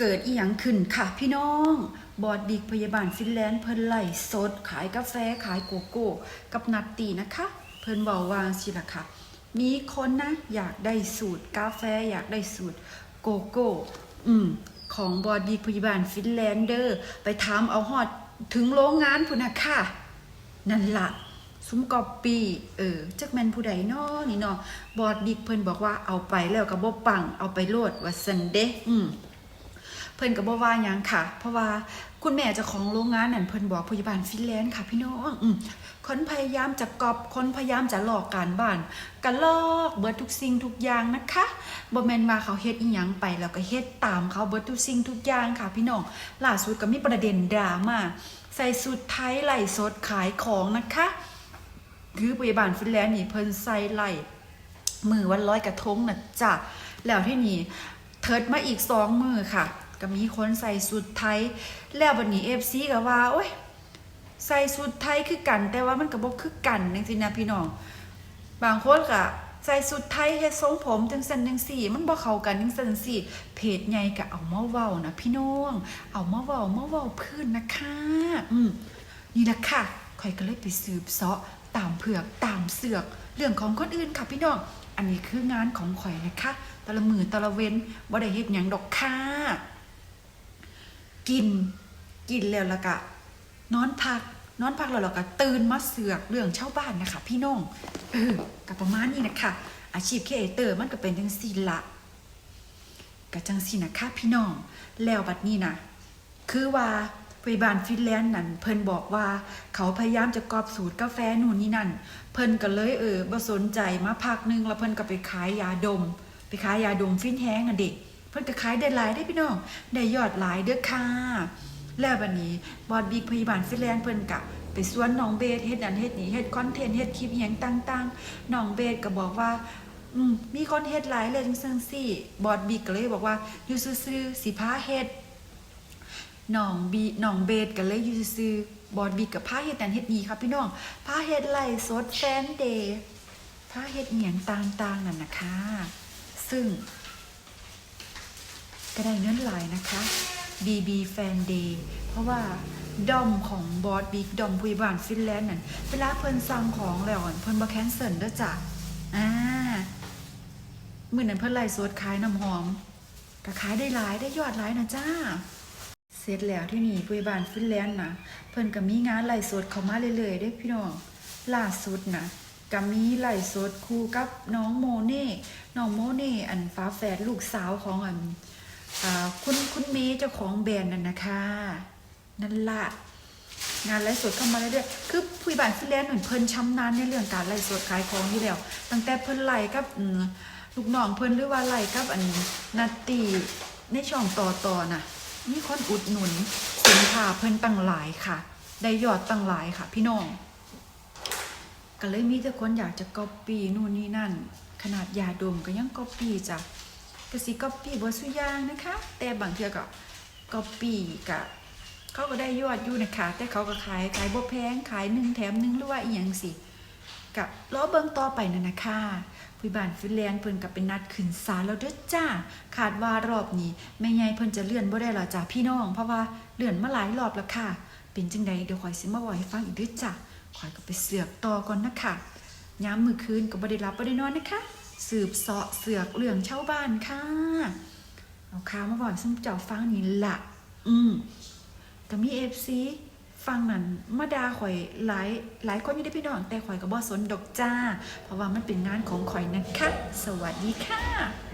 เกิดอีหยังขึ้นค่ะพี่น้อง บอดบิ๊กพยาบาลฟินแลนด์เพิ่นไล่สด ขายกาแฟขายโกโก้ กับนัตตีนะคะ เพิ่นบอกว่าสิล่ะค่ะ มีคนนะ อยากได้สูตรกาแฟอยากได้สูตรโกโก้ อืมของบอดบิ๊กพยาบาลฟินแลนด์เดอร์ ไปถามเอาฮอดถึงโรงงานพุ่นนะค่ะ นั่นละซุ้มกอบปีเออจักแมนผู้ใดน้อนี่เนาะบอดบิ๊กเพิ่นบอกว่าเอาไปแล้วก็บ่ปังเอาไปโลดว่าซันเดอืม เพิ่นก็บ่ว่าหยังค่ะ เพราะว่าคุณแม่จ้าของโรงงานนั่นเพิ่นบอกพยาบาลฟินแลนด์ค่ะ พี่น้องอคนพยายามจะกอบคนพยายามจะหลอกการบ้านกันลอกเบิดทุกสิ่งทุกอย่างนะคะบ่แมนว่าเขาเฮ็ดอีหยังไปแล้วก็เฮ็ดตามเขาเบิดทุกสิ่งทุกอย่างค่ะ พี่น้องล่าสุดก็มีประเด็นดราม่าใส่สุดไทยไหลสดขายของนะคะคือพยาบาลฟินแลนด์นี่เพิ่นใส่ไหลมือวันร้อยกระทงนะจ้ะแล้วที่นี่เทิดมาอีกสองมือค่ะ ก็มีคนใส่สุดไทย แล้ววันนี้เอฟซีก็ว่าโอ้ยใส่สุดไทยคือกัน แต่ว่ามันก็บ่คือกันจังซี่นะพี่น้อง บางคนก็ใส่สุดไทยเฮ็ดทรงผมจังซั่นจังซี่ มันบ่เข้ากันจังซั่นจังซี่ เพจใหญ่ก็เอามาเว้านะพี่น้อง เอามาเว้ามาเว้าพื้นนะคะ อืมนี่แหละค่ะข่อยก็เลยไปสืบเสาะตามเผือกตามเสือก เรื่องของคนอื่นค่ะพี่น้อง อันนี้คืองานของข่อยนะคะ ตะละมือตะละเว้นบ่ได้เฮ็ดหยังดอกค่ะ กิน กินแล้วละกะ นอนพัก นอนพักแล้วเราก็ตื่นมาเสือกเรื่องชาวบ้านนะคะ พี่น้องเออกับประมาณนี้นะคะ อาชีพครีเอเตอร์มันก็เป็นจังซี่ละกะจังซี่นะคะพี่น้อง แล้วบัดนี้นะคือว่าพยาบาลฟินแลนด์นั่นเพิ่นบอกว่าเขาพยายามจะกอบสูตรกาแฟนู่นนี่นั่น เพิ่นก็เลยเออบ่สนใจมาพักหนึงแล้วเพิ่นก็ไปขายยาดม ไปขายยาดมฟินแห้งอะเด็ก เพิ่นก็ขายได้หลายได้พี่น้องได้ยอดหลายเด้อค่ะแล้วบัดนี้บอดบิ๊กพยาบาลฟิแลนด์เพิ่นก็ไปสวนน้องเบสเฮ็ดนันเฮ็ดนี่เฮ็ดคอนเทนต์เฮ็ดคลิปอิหยังต่างๆน้องเบสก็บอกว่าอืมมีคนเฮ็ดหลายเลยจังซั่นซี่บอดบิ๊กก็เลยบอกว่าอยู่ซื่อๆสิพาเฮ็ดน้องบีน้องเบสกันเลยอยู่ซื่อบอดบีกับผ้าเฮ็ดนั่นเฮ็ดนี่ครับพี่น้องผ้าเฮ็ดไล่สดแฟนเดย์ผ้าเฮ็ดเหียงต่างๆนั่นนะคะ ซึ่ง ก็ได้เงินหลายนะคะ BB Fan Day เพราะว่าดอมของบอสบิ๊กดอมผู้ใหญ่บ้านฟินแลนด์นั่นเวลาเพิ่นสั่งของแล้วอะเพิ่นบ่แคนเซิลเด้อจ้ะอ่ามื้อนั้นเพิ่นไล่สดขายน้ำหอมก็ขายได้หลายได้ยอดหลายนะจ้า เสร็จแล้วที่นี่ผู้บานฟินแลนด์นะเพิ่นก็มีงานไล่สดเข้ามาเรื่อยๆเด้พี่น้องล่าสุดนะก็มีไล่สดคู่กับน้องโมเน่น้องโมเน่อันฟ้าแฝดลูกสาวของอัน คุณคุณเมย์เจ้าของแบรนด์นั่นนะคะ นั่นละงานไลฟ์สดเข้ามาเรื่อยๆคือผู้บานฟิแลนด์เหมือนเพิ่นชำนาญในเรื่องการไลฟ์สดขายของอยู่แล้ว ตั้งแต่เพิ่นไล่กับลูกน้องเพิ่นหรือว่าไล่กับอันนัตตีในช่องต่อๆน่ะมีคนอุดหนุนสินค้าเพิ่นตั้งหลายค่ะ ได้ยอดตั้งหลายค่ะ พี่น้องก็เลยมีแต่คนอยากจะก๊อปปี้นู่นนี่นั่น ขนาดยาดมก็ยังก๊อปปี้จ้ะก็ สิก๊อปปี้บ่สุยางนะคะ แต่บางเทื่อก็ก๊อปปี้กะเขาก็ได้ยอดอยู่นะคะ แต่เขาก็ขายขายบ่แพงขายหนึ่งแถมหนึ่งหรือว่าอีหยังสิกับล้อเบิงต่อไปนั่นนะคะผู้บ้านฟินแลนด์เพิ่นก็เป็นนัดขึ้นศาลแล้วเด้อจ้าคาดว่ารอบนี้แม่ใหญ่เพิ่นจะเลื่อนบ่ได้แล้วจ้ะพี่น้อง เพราะว่าเลื่อนมาหลายรอบแล้วค่ะ เป็นจังใดเดี๋ยวข่อยสิมาบอกให้ฟังอีกเด้อจ้ะข่อยก็ไปเสือกต่อก่อนนะคะยามมื้อคืนก็บ่ได้รับบ่ได้นอนนะคะ สืบเสาะเสือกเรื่องชาวบ้านค่ะเอาข่าวมาบอกให้ซุมเจ้าฟังนี่ละอืมก็มีเอฟซีฟังนั่นมาดาข่อยหลายหลายคนอยู่ได้พี่น้องแต่ข่อยกับบอสนดอกจ้า เพราะว่ามันเป็นงานของข่อยนะคะ สวัสดีค่ะ